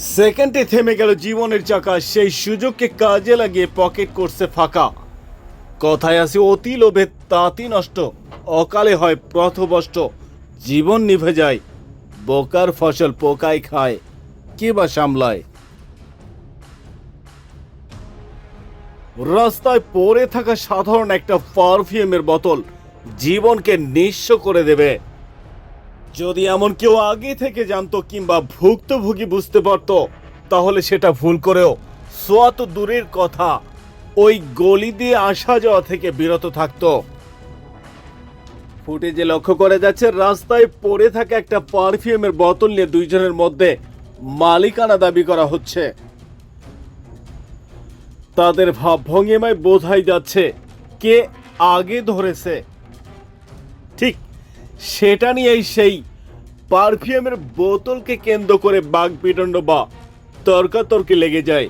সেকেন্ডে থেমে গেল জীবনের চাকা, সেই সুযোগকে কাজে লাগিয়ে পকেট করছে ফাঁকা। কথায় আছে অতি লোভে তাঁতি নষ্ট, অকালে হয় প্রথবষ্ট জীবন নিভে যায়, বোকার ফসল পোকায় খায়, কে বা সামলায়? রাস্তায় পড়ে থাকা সাধারণ একটা পারফিউমের বোতল জীবনকে নিঃস্ব করে দেবে। যদি এমন কেউ আগে থেকে জানতো কিংবা ভুক্তভোগী বুঝতে পারতো, তাহলে সেটা ভুল করেও সোয়াত দূরের কথা, ওই গলি দিয়ে আসা যাওয়া থেকে বিরত থাকতো। ফুটেজে লক্ষ্য করে যাচ্ছে, রাস্তায় পড়ে থাকা একটা পারফিউমের বোতল নিয়ে দুইজনের মধ্যে মালিকানা দাবি করা হচ্ছে। তাদের ভাবভঙ্গিমায় বোঝাই যাচ্ছে, কে আগে ধরেছে। ঠিক সেটা নিয়েই সেই পারফিউমের বোতলকে কেন্দ্র করে বাঘ পিটন্ড বা তর্কাতর্কি লেগে যায়।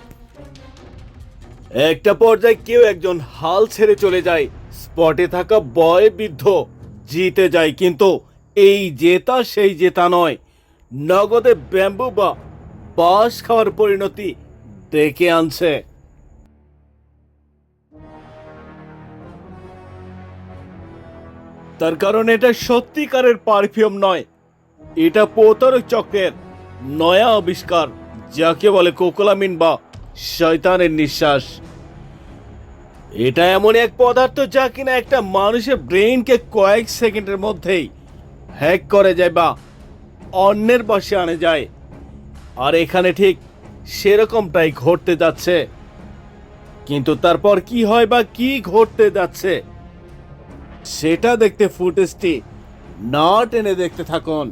একটা পর্যায়ে কেউ একজন হাল ছেড়ে চলে যায়। স্পটে থাকা বয় বৃদ্ধ জিতে যায়, কিন্তু এই জেতা সেই জেতা নয়। নগদে ব্যাম্বু বা বাস খাওয়ার পরিণতি ডেকে আনছে। তার কারণ এটা সত্যিকারের পারফিউম নয়। এটা প্রতারক চক্রের নয়া আবিষ্কার, যাকে বলে কোকোলামিন বা শয়তানের নিঃশ্বাস। এটা এমন এক পদার্থ যা কিনা একটা মানুষের ব্রেইনকে কয়েক সেকেন্ডের মধ্যেই হ্যাক করে যায় বা অন্যের বসে আনে যায়। আর এখানে ঠিক সেরকমটাই ঘটতে যাচ্ছে। কিন্তু তারপর কি হয় বা কি ঘটতে যাচ্ছে? সেটা দেখতে ফুটেজটি না টেনে দেখতে থাকুন।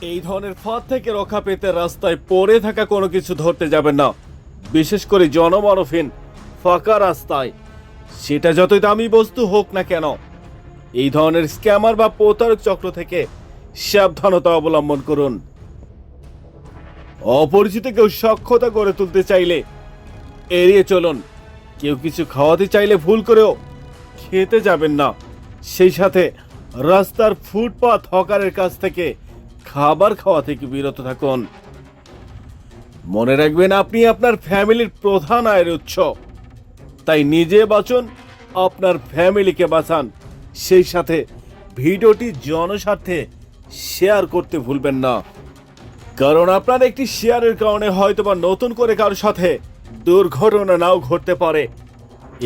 এই ধরনের ফাঁদ থেকে রক্ষা পেতে রাস্তায় পড়ে থাকা কোনো কিছু ধরতে যাবেন না। বিশেষ করে জনমানবহীন ফাঁকা রাস্তায়। সেটা যতই দামি বস্তু হোক না কেন, এই ধরনের স্ক্যামার বা প্রতারক চক্র থেকে সাবধানতা অবলম্বন করুন। অপরিচিত কেউ সক্ষতা গড়ে তুলতে চাইলে এড়িয়ে চলুন। কেউ কিছু খাওয়াতে চাইলে ভুল করেও খেতে যাবেন না। সেই সাথে রাস্তার ফুটপাথ হকারের কাছ থেকে খাবার খাওয়া থেকে বিরত থাকুন। মনে রাখবেন, আপনি আপনার ফ্যামিলির প্রধান আয়ের উৎস। তাই নিজে বাঁচুন, আপনার ফ্যামিলিকে বাঁচান। সেই সাথে ভিডিওটি জনস্বার্থে শেয়ার করতে ভুলবেন না। কারণ আপনার একটি শেয়ারের কারণে হয়তোবা নতুন করে কারোর সাথে দুর্ঘটনা নাও ঘটতে পারে।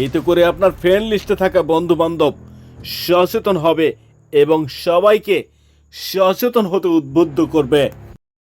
এতে করে আপনার ফ্রেন্ড লিস্টে থাকা বন্ধু বান্ধব সচেতন হবে এবং সবাইকে সচেতন হতে উদ্বুদ্ধ করবে।